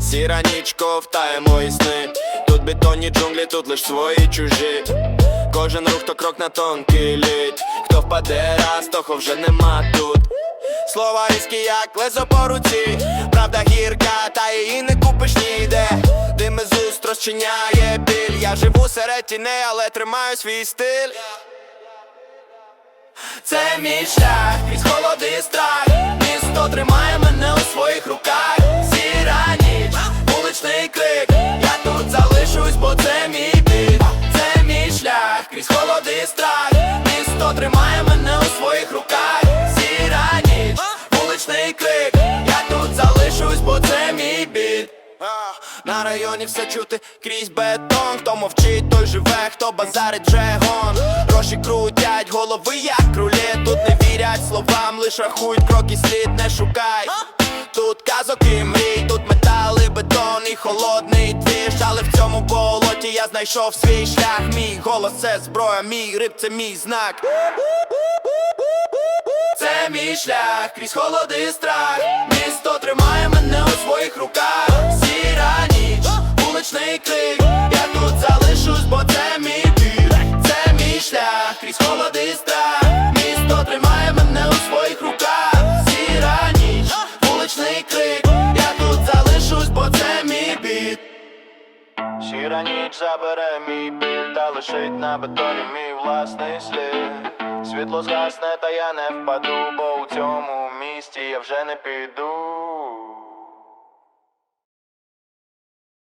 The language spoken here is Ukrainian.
Сіра ніч ковтає мої сни Тут бетонні джунглі, тут лиш свої чужі Кожен рух то крок на тонкий лід Хто впаде раз, того вже нема тут Слова різкі, як лезо по руці Правда гірка, та її не розчиняє біль. Я живу серед тіней, але тримаю свій стиль. Це мій шлях, крізь холоди і страх. Місто тримає мене у своїх руках. Сіра ніч, вуличний крик. Я тут залишусь, бо це мій біт Це мій шлях, крізь холоди і страх. Місто тримає мене На районі все чути крізь бетон. Хто мовчить, той живе, хто базарить вже гон Гроші крутять, голови як крулі Тут не вірять словам, лиш рахують кроки слід не шукай. Тут казок і мрій, тут метал і бетон і холодний двіж. Але в цьому болоті я знайшов свій шлях. Мій голос це зброя, мій риб це мій знак. Це мій шлях крізь холоди і страх вуличний крик. Я тут залишусь, бо це мій біль Це мій шлях крізь холоди страх. Місто тримає мене у своїх руках. Сіра ніч, вуличний крик. Я тут залишусь, бо це мій біт. Сіра ніч забере мій біль та лишить на бетоні мій власний слід. Світло згасне, та я не впаду, бо у цьому місті я вже не піду